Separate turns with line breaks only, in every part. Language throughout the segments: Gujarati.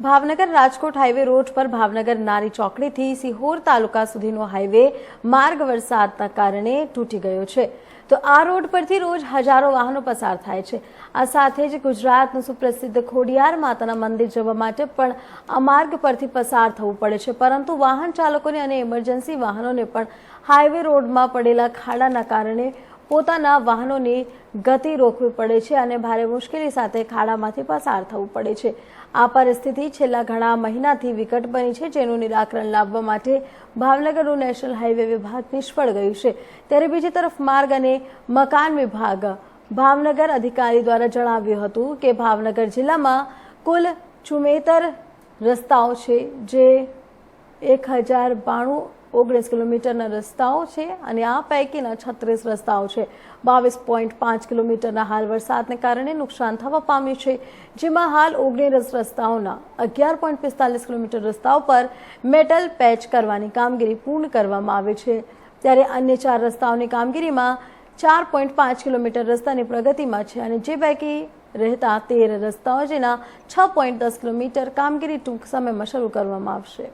ભાવનગર રાજકોટ હાઈવે રોડ પર ભાવનગર નારી ચોકડીથી સિહોર તાલુકા સુધીનો હાઈવે માર્ગ વરસાદના કારણે તૂટી ગયો છે. તો આ રોડ પરથી રોજ હજારો વાહનો પસાર થાય છે. આ સાથે જ ગુજરાતનું સુપ્રસિદ્ધ ખોડિયાર માતાના મંદિર જવા માટે પણ આ માર્ગ પરથી પસાર થવું પડે છે. પરંતુ વાહન ચાલકોને અને ઇમરજન્સી વાહનોને પણ હાઈવે રોડમાં પડેલા ખાડાના કારણે પોતાના વાહનોની ગતિ રોકવી પડે છે અને ભારે મુશ્કેલી સાથે ખાડામાંથી પસાર થવું પડે છે. આ પરિસ્થિતિ છેલ્લા ઘણા મહિનાથી વિકટ બની છે, જેનું નિરાકરણ લાવવા માટે ભાવનગરનું નેશનલ હાઈવે વિભાગ નિષ્ફળ ગયું છે. ત્યારે બીજી તરફ માર્ગ અને મકાન વિભાગ ભાવનગર અધિકારી દ્વારા જણાવ્યું હતું કે ભાવનગર જિલ્લામાં કુલ ચુમેતર રસ્તાઓ છે, જે એક હજાર બાણું ઓગણીસ કિલોમીટરના રસ્તાઓ છે અને આ પૈકીના છત્રીસ રસ્તાઓ છે. બાવીસ પોઈન્ટ પાંચ કિલોમીટરના હાલ વરસાદને કારણે નુકસાન થવા પામ્યું છે. જેમાં હાલ ઓગણીસ રસ્તાઓના અગિયાર પોઈન્ટ પિસ્તાલીસ કિલોમીટર રસ્તાઓ પર મેટલ પેચ કરવાની કામગીરી પૂર્ણ કરવામાં આવે છે. ત્યારે અન્ય ચાર રસ્તાઓની કામગીરીમાં ચાર પોઈન્ટ પાંચ કિલોમીટર રસ્તાની પ્રગતિમાં છે અને જે પૈકી રહેતા તેર રસ્તાઓ જેના છ પોઈન્ટ દસ કિલોમીટર કામગીરી ટૂંક સમયમાં શરૂ કરવામાં આવશે.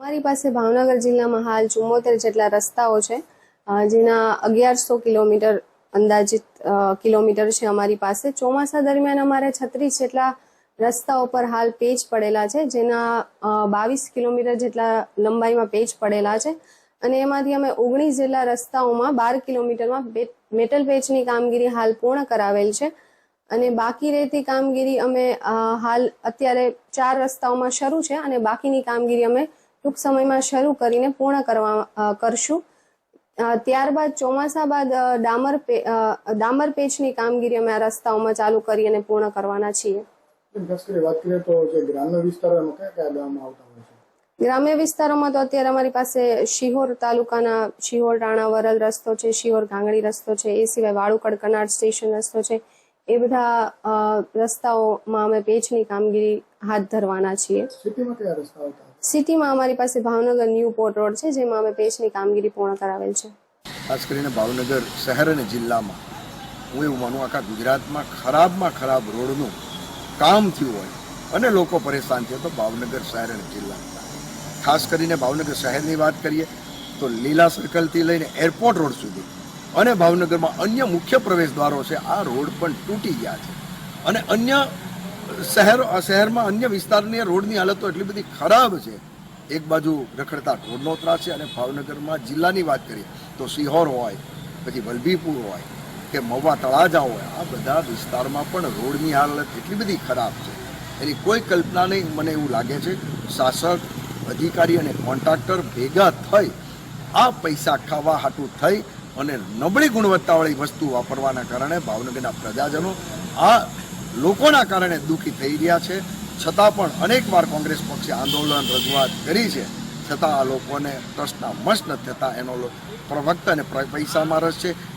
અમારી પાસે ભાવનગર જિલ્લામાં હાલ ચુમ્મોતેર જેટલા રસ્તાઓ છે જેના અગિયારસો કિલોમીટર અંદાજિત કિલોમીટર છે અમારી પાસે. ચોમાસા દરમિયાન અમારે છત્રીસ જેટલા રસ્તાઓ પર હાલ પેજ પડેલા છે, જેના બાવીસ કિલોમીટર જેટલા લંબાઈમાં પેજ પડેલા છે. અને એમાંથી અમે ઓગણીસ જેટલા રસ્તાઓમાં બાર કિલોમીટરમાં મેટલ પેચની કામગીરી હાલ પૂર્ણ કરાવેલ છે. અને બાકી રહેતી કામગીરી અમે હાલ અત્યારે ચાર રસ્તાઓમાં શરૂ છે અને બાકીની કામગીરી અમે ટૂંક સમયમાં શરૂ કરીને પૂર્ણ કરવા કરશું. ત્યારબાદ ચોમાસા બાદ ડામર ડામર પેચની કામગીરી અમે આ રસ્તાઓમાં ચાલુ કરી અને પૂર્ણ કરવાના છીએ.
બેન, ખાસ કરી વાત કરીએ તો જે ગ્રામ્ય વિસ્તારોમાં કયા કયા ગામમાં આવતા હોય છે?
ગ્રામ્ય વિસ્તારોમાં તો અત્યારે અમારી પાસે શિહોર તાલુકાના શિહોર રાણા વરલ રસ્તો છે શિહોર ગાંગડી રસ્તો છે એ સિવાય વાળુકડ કનાડ સ્ટેશન રસ્તો છે. એ બધા રસ્તાઓમાં અમે પેચની કામગીરી હાથ ધરવાના છીએ.
સિટીમાં
અમારી પાસે ભાવનગર ન્યૂ પોર્ટ રોડ છે, જેમાં અમે પેચની કામગીરી પૂર્ણ કરાવેલ છે.
ખાસ કરીને ભાવનગર શહેર અને જિલ્લામાં. હું એવું માનું, આખા ગુજરાતમાં ખરાબમાં ખરાબ રોડનું કામ થયું હોય અને લોકો પરેશાન છે, તો ભાવનગર શહેર અને જિલ્લા. ખાસ કરીને ભાવનગર શહેરની વાત કરીએ, તો લીલા સર્કલથી લઈને એરપોર્ટ રોડ સુધી અને ભાવનગરમાં અન્ય મુખ્ય પ્રવેશદ્વારો છે, આ રોડ પણ તૂટી ગયા છે. અને અન્ય શહેર શહેરમાં અન્ય વિસ્તારની રોડની હાલતો એટલી બધી ખરાબ છે. એક બાજુ રખડતા ઢોરનો ત્રાસ છે અને ભાવનગરમાં જિલ્લાની વાત કરીએ તો સિહોર હોય, પછી વલભીપુર હોય કે મવા તળાજા હોય, આ બધા વિસ્તારમાં પણ રોડની હાલત એટલી બધી ખરાબ છે. એની કોઈ કલ્પના નહીં, મને એવું લાગે છે, શાસક, અધિકારી અને કોન્ટ્રાક્ટર ભેગા થઈ, આ પૈસા ખાવા હાટું થઈ અને નબળી ગુણવત્તાવાળી વસ્તુ વાપરવાના કારણે ભાવનગરના પ્રજાજનો આ લોકોના કારણે દુઃખી થઈ રહ્યા છે. છતાં પણ અનેક વાર કોંગ્રેસ પક્ષે આંદોલન રજૂઆત કરી છે. છતાં આ લોકોને ટ્રસ્ટના મસ્ત નથી થતા એનો પ્રવક્તાને પૈસામાં રસ છે.